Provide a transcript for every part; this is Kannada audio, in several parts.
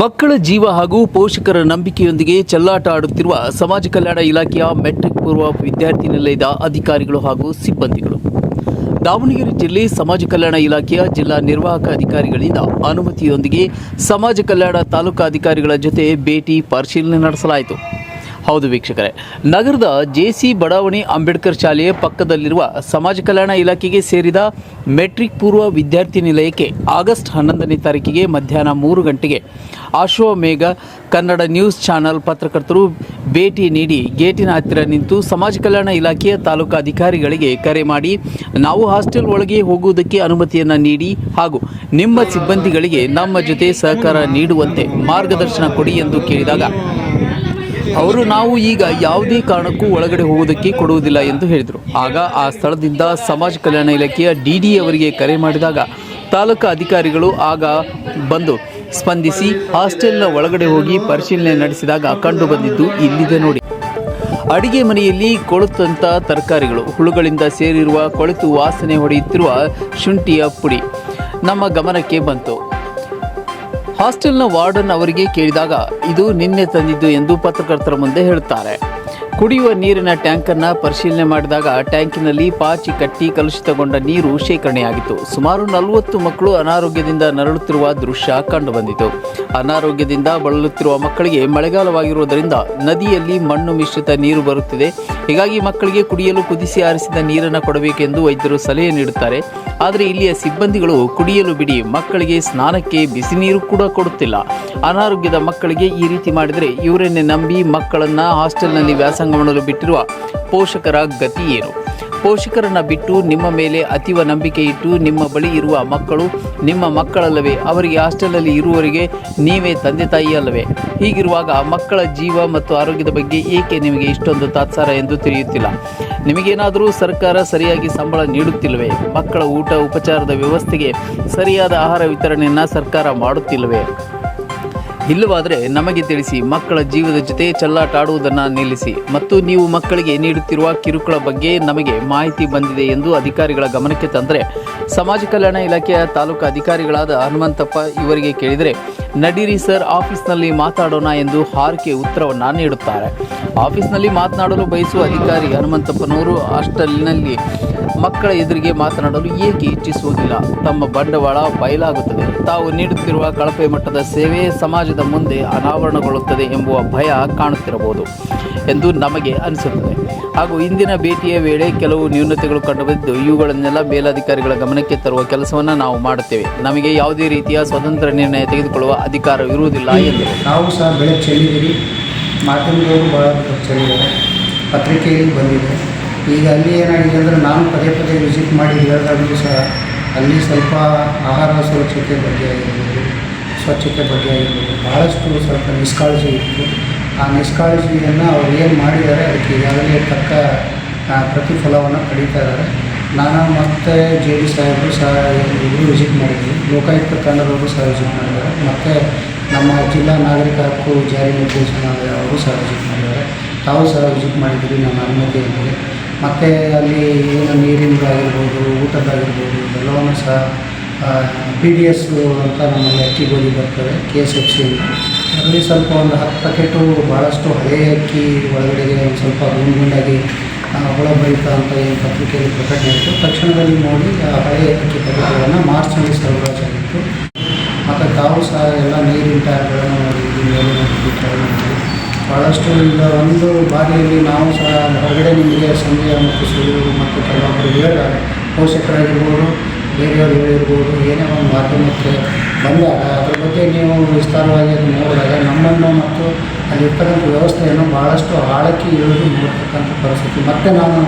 ಮಕ್ಕಳ ಜೀವ ಹಾಗೂ ಪೋಷಕರ ನಂಬಿಕೆಯೊಂದಿಗೆ ಚೆಲ್ಲಾಟ ಆಡುತ್ತಿರುವ ಸಮಾಜ ಕಲ್ಯಾಣ ಇಲಾಖೆಯ ಮೆಟ್ರಿಕ್ ಪೂರ್ವ ವಿದ್ಯಾರ್ಥಿ ನಿಲಯದ ಅಧಿಕಾರಿಗಳು ಹಾಗೂ ಸಿಬ್ಬಂದಿಗಳು. ದಾವಣಗೆರೆ ಜಿಲ್ಲೆ ಸಮಾಜ ಕಲ್ಯಾಣ ಇಲಾಖೆಯ ಜಿಲ್ಲಾ ನಿರ್ವಾಹಕ ಅಧಿಕಾರಿಗಳಿಂದ ಅನುಮತಿಯೊಂದಿಗೆ ಸಮಾಜ ಕಲ್ಯಾಣ ತಾಲೂಕಾ ಅಧಿಕಾರಿಗಳ ಜೊತೆ ಭೇಟಿ ಪರಿಶೀಲನೆ ನಡೆಸಲಾಯಿತು. ಹೌದು ವೀಕ್ಷಕರೇ. ನಗರದ ಜೆ ಸಿ ಬಡಾವಣೆ ಅಂಬೇಡ್ಕರ್ ಶಾಲೆಯ ಪಕ್ಕದಲ್ಲಿರುವ ಸಮಾಜ ಕಲ್ಯಾಣ ಇಲಾಖೆಗೆ ಸೇರಿದ ಮೆಟ್ರಿಕ್ ಪೂರ್ವ ವಿದ್ಯಾರ್ಥಿ ನಿಲಯಕ್ಕೆ ಆಗಸ್ಟ್ ಹನ್ನೊಂದನೇ ತಾರೀಕಿಗೆ ಮಧ್ಯಾಹ್ನ ಮೂರು ಗಂಟೆಗೆ ಆಶ್ವಮೇಘ ಕನ್ನಡ ನ್ಯೂಸ್ ಚಾನೆಲ್ ಪತ್ರಕರ್ತರು ಭೇಟಿ ನೀಡಿ ಗೇಟಿನ ಹತ್ತಿರ ನಿಂತು ಸಮಾಜ ಕಲ್ಯಾಣ ಇಲಾಖೆಯ ತಾಲೂಕು ಅಧಿಕಾರಿಗಳಿಗೆ ಕರೆ ಮಾಡಿ ನಾವು ಹಾಸ್ಟೆಲ್ ಒಳಗೆ ಹೋಗುವುದಕ್ಕೆ ಅನುಮತಿಯನ್ನು ನೀಡಿ ಹಾಗೂ ನಿಮ್ಮ ಸಿಬ್ಬಂದಿಗಳಿಗೆ ನಮ್ಮ ಜೊತೆ ಸಹಕಾರ ನೀಡುವಂತೆ ಮಾರ್ಗದರ್ಶನ ಕೊಡಿ ಎಂದು ಕೇಳಿದಾಗ ಅವರು ನಾವು ಈಗ ಯಾವುದೇ ಕಾರಣಕ್ಕೂ ಒಳಗಡೆ ಹೋಗುವುದಕ್ಕೆ ಕೊಡುವುದಿಲ್ಲ ಎಂದು ಹೇಳಿದರು. ಆಗ ಆ ಸ್ಥಳದಿಂದ ಸಮಾಜ ಕಲ್ಯಾಣ ಇಲಾಖೆಯ ಡಿ ಡಿ ಅವರಿಗೆ ಕರೆ ಮಾಡಿದಾಗ ತಾಲೂಕು ಅಧಿಕಾರಿಗಳು ಆಗ ಬಂದು ಸ್ಪಂದಿಸಿ ಹಾಸ್ಟೆಲ್ನ ಒಳಗಡೆ ಹೋಗಿ ಪರಿಶೀಲನೆ ನಡೆಸಿದಾಗ ಕಂಡು ಬಂದಿದ್ದು ಇಲ್ಲಿದೆ ನೋಡಿ. ಅಡಿಗೆ ಮನೆಯಲ್ಲಿ ಕೊಳುತ್ತಂಥ ತರಕಾರಿಗಳು, ಹುಳುಗಳಿಂದ ಸೇರಿರುವ ಕೊಳೆತು ವಾಸನೆ ಹೊಡೆಯುತ್ತಿರುವ ಶುಂಠಿಯ ಪುಡಿ ನಮ್ಮ ಗಮನಕ್ಕೆ ಬಂತು. ಹಾಸ್ಟೆಲ್ನ ವಾರ್ಡನ್ ಅವರಿಗೆ ಕೇಳಿದಾಗ, ಇದು ನಿನ್ನೆ ತಂದಿದ್ದು ಎಂದು ಪತ್ರಕರ್ತರ ಮುಂದೆ ಹೇಳುತ್ತಾರೆ. ಕುಡಿಯುವ ನೀರಿನ ಟ್ಯಾಂಕನ್ನು ಪರಿಶೀಲನೆ ಮಾಡಿದಾಗ, ಟ್ಯಾಂಕಿನಲ್ಲಿ ಪಾಚಿ ಕಟ್ಟಿ ಕಲುಷಿತಗೊಂಡ ನೀರು ಶೇಖರಣೆಯಾಗಿತ್ತು. ಸುಮಾರು ನಲವತ್ತು ಮಕ್ಕಳು ಅನಾರೋಗ್ಯದಿಂದ ನರಳುತ್ತಿರುವ ದೃಶ್ಯ ಕಂಡುಬಂದಿತು. ಅನಾರೋಗ್ಯದಿಂದ ಬಳಲುತ್ತಿರುವ ಮಕ್ಕಳಿಗೆ ಮಳೆಗಾಲವಾಗಿರುವುದರಿಂದ ನದಿಯಲ್ಲಿ ಮಣ್ಣು ಮಿಶ್ರಿತ ನೀರು ಬರುತ್ತಿದೆ. ಹೀಗಾಗಿ ಮಕ್ಕಳಿಗೆ ಕುಡಿಯಲು ಕುದಿಸಿ ಆರಿಸಿದ ನೀರನ್ನು ಕೊಡಬೇಕೆಂದು ವೈದ್ಯರು ಸಲಹೆ ನೀಡುತ್ತಾರೆ. ಆದರೆ ಇಲ್ಲಿಯ ಸಿಬ್ಬಂದಿಗಳು ಕುಡಿಯಲು ಬಿಡಿ, ಮಕ್ಕಳಿಗೆ ಸ್ನಾನಕ್ಕೆ ಬಿಸಿ ನೀರು ಕೂಡ ಕೊಡುತ್ತಿಲ್ಲ. ಅನಾರೋಗ್ಯದ ಮಕ್ಕಳಿಗೆ ಈ ರೀತಿ ಮಾಡಿದರೆ ಇವರನ್ನೇ ನಂಬಿ ಮಕ್ಕಳನ್ನು ಹಾಸ್ಟೆಲ್ನಲ್ಲಿ ವ್ಯಾಸಂಗ ಮಾಡಲು ಬಿಟ್ಟಿರುವ ಪೋಷಕರ ಗತಿ ಏನು? ಪೋಷಕರನ್ನ ಬಿಟ್ಟು ನಿಮ್ಮ ಮೇಲೆ ಅತೀವ ನಂಬಿಕೆ ಇಟ್ಟು ನಿಮ್ಮ ಬಳಿ ಇರುವ ಮಕ್ಕಳು ನಿಮ್ಮ ಮಕ್ಕಳಲ್ಲವೇ, ಅವರಿಗೆ ಹಾಸ್ಟೆಲಲ್ಲಿ ಇರುವವರಿಗೆ ನೀವೇ ತಂದೆ ತಾಯಿ ಅಲ್ಲವೇ? ಹೀಗಿರುವಾಗ ಮಕ್ಕಳ ಜೀವ ಮತ್ತು ಆರೋಗ್ಯದ ಬಗ್ಗೆ ಏಕೆ ನಿಮಗೆ ಇಷ್ಟೊಂದು ತಾತ್ಸಾರ ಎಂದು ತಿಳಿಯುತ್ತಿಲ್ಲ? ನಿಮಗೇನಾದರೂ ಸರ್ಕಾರ ಸರಿಯಾಗಿ ಸಂಬಳ ನೀಡುತ್ತಿಲ್ಲವೇ? ಮಕ್ಕಳ ಊಟ, ಉಪಚಾರದ ವ್ಯವಸ್ಥೆಗೆ ಸರಿಯಾದ ಆಹಾರ ವಿತರಣೆಯನ್ನು ಸರ್ಕಾರ ಮಾಡುತ್ತಿಲ್ಲವೇ? ಇಲ್ಲವಾದರೆ ನಮಗೆ ತಿಳಿಸಿ ಮಕ್ಕಳ ಜೀವದ ಜೊತೆ ಚೆಲ್ಲಾಟ ಆಡುವುದನ್ನು ನಿಲ್ಲಿಸಿ ಮತ್ತು ನೀವು ಮಕ್ಕಳಿಗೆ ನೀಡುತ್ತಿರುವ ಕಿರುಕುಳ ಬಗ್ಗೆ ನಮಗೆ ಮಾಹಿತಿ ಬಂದಿದೆ ಎಂದು ಅಧಿಕಾರಿಗಳ ಗಮನಕ್ಕೆ ತಂದರೆ ಸಮಾಜ ಕಲ್ಯಾಣ ಇಲಾಖೆಯ ತಾಲೂಕು ಅಧಿಕಾರಿಗಳಾದ ಹನುಮಂತಪ್ಪ ಇವರಿಗೆ ಕೇಳಿದರೆ, ನಡೀರಿ ಸರ್, ಆಫೀಸ್ನಲ್ಲಿ ಮಾತಾಡೋಣ ಎಂದು ಹಾರಿಕೆ ಉತ್ತರವನ್ನು ನೀಡುತ್ತಾರೆ. ಆಫೀಸ್ನಲ್ಲಿ ಮಾತನಾಡಲು ಬಯಸುವ ಅಧಿಕಾರಿ ಹನುಮಂತಪ್ಪನವರು ಹಾಸ್ಟೆಲ್ನಲ್ಲಿ ಮಕ್ಕಳ ಎದುರಿಗೆ ಮಾತನಾಡಲು ಏಕೆ ಇಚ್ಛಿಸುವುದಿಲ್ಲ? ತಮ್ಮ ಬಂಡವಾಳ ಬಯಲಾಗುತ್ತದೆ. ತಾವು ನೀಡುತ್ತಿರುವ ಕಳಪೆ ಮಟ್ಟದ ಸೇವೆ ಸಮಾಜದ ಮುಂದೆ ಅನಾವರಣಗೊಳ್ಳುತ್ತದೆ ಎಂಬುವ ಭಯ ಕಾಣುತ್ತಿರಬಹುದು ಎಂದು ನಮಗೆ ಅನಿಸುತ್ತದೆ. ಹಾಗೂ ಇಂದಿನ ಭೇಟಿಯ ವೇಳೆ ಕೆಲವು ನ್ಯೂನತೆಗಳು ಕಂಡುಬಂದಿದ್ದು ಇವುಗಳನ್ನೆಲ್ಲ ಮೇಲಧಿಕಾರಿಗಳ ಗಮನಕ್ಕೆ ತರುವ ಕೆಲಸವನ್ನು ನಾವು ಮಾಡುತ್ತೇವೆ. ನಮಗೆ ಯಾವುದೇ ರೀತಿಯ ಸ್ವತಂತ್ರ ನಿರ್ಣಯ ತೆಗೆದುಕೊಳ್ಳುವ ಅಧಿಕಾರವಿರುವುದಿಲ್ಲ ಎಂದು ನಾವು ಸಹ ಬೆಳೆ ಚೆಲ್ಲಿದ್ದೀರಿ ಮಾಧ್ಯಮದವರು ಭಾಳ ಚೆಲ್ಲಿದ್ದಾರೆ ಪತ್ರಿಕೆಯಲ್ಲಿ ಬಂದಿದೆ ಈಗ ಅಲ್ಲಿ ಏನಾಗಿದೆ ಅಂದರೆ ನಾನು ಪದೇ ಪದೇ ವಿಸಿಟ್ ಮಾಡಿ ಹೇಳಿದಾಗಲೂ ಸಹ ಅಲ್ಲಿ ಸ್ವಲ್ಪ ಆಹಾರ ಸುರಕ್ಷತೆ ಬಗ್ಗೆ ಆಗಿರ್ಬೋದು, ಸ್ವಚ್ಛತೆ ಬಗ್ಗೆ ಆಗಿರ್ಬೋದು ಭಾಳಷ್ಟು ಸ್ವಲ್ಪ ನಿಷ್ಕಾಳಜಿ ಇತ್ತು. ಆ ನಿಷ್ಕಾಳಜಿಯನ್ನು ಅವ್ರು ಏನು ಮಾಡಿದ್ದಾರೆ, ಅದಕ್ಕೆ ಈಗಾಗಲೇ ತಕ್ಕ ಪ್ರತಿಫಲವನ್ನು ಪಡೀತಾ ಇದ್ದಾರೆ. ನಾನು ಮತ್ತೆ ಜೆ ಡಿ ಸಾಹೇಬರು ಸಹ ಇಬ್ಬರು ವಿಸಿಟ್ ಮಾಡಿದ್ವಿ. ಲೋಕಾಯುಕ್ತ ತಂಡದವರು ಸಹ ವಿಸಿಟ್ ಮಾಡಿದ್ದಾರೆ. ಮತ್ತು ನಮ್ಮ ಜಿಲ್ಲಾ ನಾಗರಿಕ ಹಕ್ಕು ಜಾರಿ ನಿರ್ದೇಶನಾಲಯ ಅವರು ಸಹ ವಿಸಿಟ್ ಮಾಡಿದ್ದಾರೆ. ತಾವು ಸಹ ವಿಸಿಟ್ ಮಾಡಿದ್ದೀರಿ, ನನ್ನ ಅನುಮತಿಯೊಂದಿಗೆ. ಮತ್ತು ಅಲ್ಲಿ ಏನು ನೀರಿಂದಾಗಿರ್ಬೋದು ಊಟದ್ದಾಗಿರ್ಬೋದು, ಎಲ್ಲವನ್ನು ಸಹ ಬಿ ಡಿ ಎಸ್ ಅಂತ ನಮ್ಮಲ್ಲಿ ಅಕ್ಕಿ ಗೋಧಿ ಬರ್ತವೆ ಕೆ ಎಸ್ ಎಫ್ ಸಿ ಅಲ್ಲಿ ಸ್ವಲ್ಪ ಒಂದು ಹತ್ತು ಪ್ಯಾಕೆಟು ಭಾಳಷ್ಟು ಹಳೆಯ ಅಕ್ಕಿ ಒಳಗಡೆಗೆ ಒಂದು ಸ್ವಲ್ಪ ಗುಂಡು ಗುಂಡಾಗಿ ಹುಳ ಬರಿತ ಅಂತ ಏನು ಪತ್ರಿಕೆಯಲ್ಲಿ ಪ್ರಕಟಣೆ ಇತ್ತು ತಕ್ಷಣದಲ್ಲಿ ನೋಡಿ, ಆ ಹಳೆಯ ಅಕ್ಕಿ ಪ್ಯಾಕೆಟ್ಗಳನ್ನು ಮಾರ್ಚ್ನಲ್ಲಿ ಸರಬರಾಜಾಗಿತ್ತು. ಮತ್ತು ತಾವು ಸಹ ಎಲ್ಲ ನೀರಿನ ಟ್ಯಾಂಕ್ಗಳನ್ನು ನೋಡಿದ್ವಿ ಇಂದ ಭಾಳಷ್ಟು ಈಗ ಒಂದು ಬಾರಿಯಲ್ಲಿ ನಾವು ಸಹ ಹೊರಗಡೆ ನಿಮಗೆ ಸಂಜೆಯ ಮತ್ತು ಸುಳಿವು ಮತ್ತು ಕೆಲವೊಬ್ಬರು ಹೇಳಿದಾಗ ಪೋಷಕರಾಗಿರ್ಬೋದು, ಬೇರೆಯವರು ಹೇಳಿರ್ಬೋದು, ಏನೇ ಒಂದು ಮಾಧ್ಯಮಕ್ಕೆ ಬಂದಾಗ ಅದ್ರ ಬಗ್ಗೆ ನೀವು ವಿಸ್ತಾರವಾಗಿ ಅದನ್ನು ನೋಡಿದಾಗ ನಮ್ಮನ್ನು ಮತ್ತು ಅಲ್ಲಿರ್ತಕ್ಕಂಥ ವ್ಯವಸ್ಥೆಯನ್ನು ಭಾಳಷ್ಟು ಆಳಕ್ಕೆ ಇಳಿದು ನೋಡ್ತಕ್ಕಂಥ ಪರಿಸ್ಥಿತಿ. ಮತ್ತು ನಾನು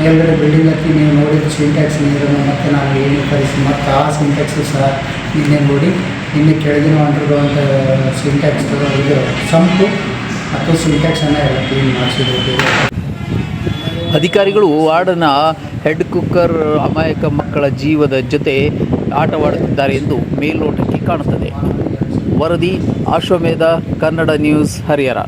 ಮೇಲ್ಗಡೆ ಬಿಲ್ಡಿಂಗ್ ಹತ್ತಿ ನೀವು ನೋಡಿದ ಸಿಂಟ್ಯಾಕ್ಸ್ ನೀರನ್ನು ಮತ್ತೆ ನಾನು ಕರೆಸಿ ಮತ್ತು ಆ ಸಿಂಟ್ಯಾಕ್ಸು ಸಹ ನಿನ್ನೆ ನೋಡಿ ಇಲ್ಲಿ ಕೆಳಗಿನ ಹೊಂಟಿರುವಂಥ ಸಿಂಟ್ಯಾಕ್ಸ್ ಇದು ಸಂಪು ಅಧಿಕಾರಿಗಳು ವಾರ್ಡ್ನ ಹೆಡ್ ಕುಕ್ಕರ್ ಅಮಾಯಕ ಮಕ್ಕಳ ಜೀವದ ಜೊತೆ ಆಟವಾಡುತ್ತಿದ್ದಾರೆ ಎಂದು ಮೇಲ್ನೋಟಕ್ಕೆ ಕಾಣುತ್ತದೆ. ವರದಿ, ಆಶ್ವಮೇಧ, ಕನ್ನಡ ನ್ಯೂಸ್, ಹರಿಹರ.